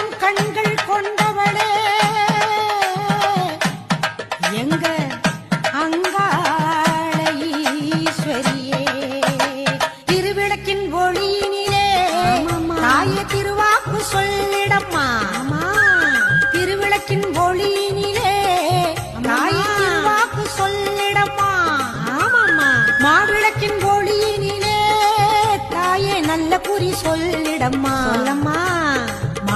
ஆயிரம் கண்கள் கொண்டவளே. எங்க அங்காள ஈஸ்வரியே. திருவிளக்கின் ஒளியினிலே தாய திருவாக்கு சொல்லிடம்மா. திருவிளக்கின் ஒளியினிலே தாய திருவாக்கு சொல்லிடம்மா. மாவிளக்கின் ஒளியினிலே தாயே நல்ல குறி சொல்லிடம்மா. சொல்லம்மா.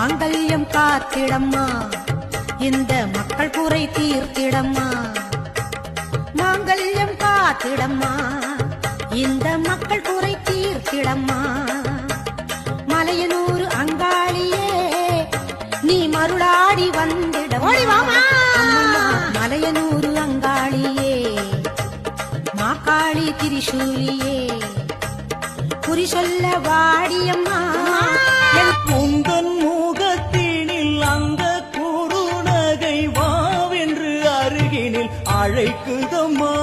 மாங்கல்யம் காத்திடம்மா. இந்த மக்கள் குறை தீர்த்திடம்மா. மாங்கல்யம் காத்திடம்மா. இந்த மக்கள் குறை தீர்த்திடம்மா. மலையனூர் அங்காளியே நீ மருளாடி வந்திட மலையனூர் அங்காளியே மாக்காளி திரிசூலியே. குறி சொல்ல வாடியம்மா. அழைக்குதம்மா.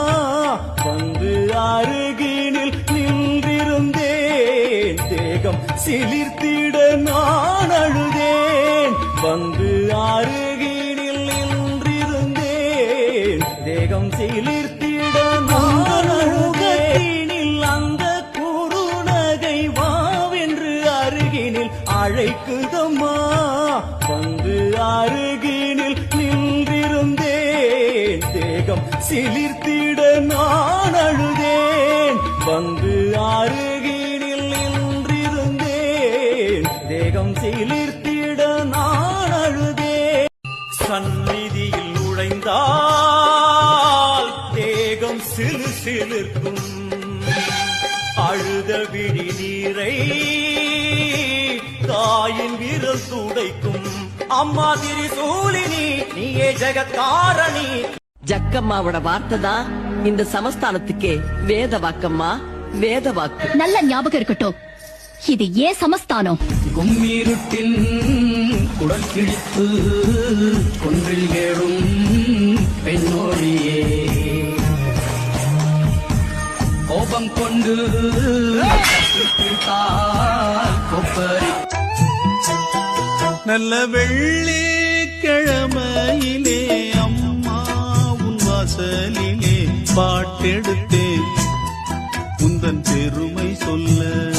வந்து அருகினில் நின்றிருந்தேன். தேகம் சிலிர்த்திட நான் அழுதேன். வந்து அருகினில் நின்றிருந்தேன். தேகம் சிலிர்த்திட நான் அழுதேனில். அந்த குறுநகை வாவென்று அருகினில் அழைக்குதம்மா. வந்து அருகினில் நின்றிருந்தேன் சிலிர்த்திட நான் அழுதேன். வந்து அருகினில் நின்றிருந்தேன். தேகம் சிலிர்த்திட நான் அழுதேன். சந்நிதியில் நுழைந்தால் தேகம் சிலு சிலிர்க்கும். அழுத விழி நீரை தாயின் விரல் துடைக்கும். அம்மா திரிசூலினி நீயே ஜெகத்காரணி. ஜக்கம்மாவோட வார்த்தை தான் இந்த சமஸ்தானத்துக்கே வேத வாக்கம்மா வேத வாக்கு நல்ல ஞாபகம் இருக்கட்டும். இது ஏன் சமஸ்தானம்? கும்மிருட்டில் குடல் கிழித்து கொன்றில் ஏறும் பெண்ணோடியே. கோபம் கொண்டு நல்ல வெள்ளிக்கிழமையிலே அம்மா வாசலிலே பாட்டெடுத்தேன். உந்தன் பெருமை சொல்ல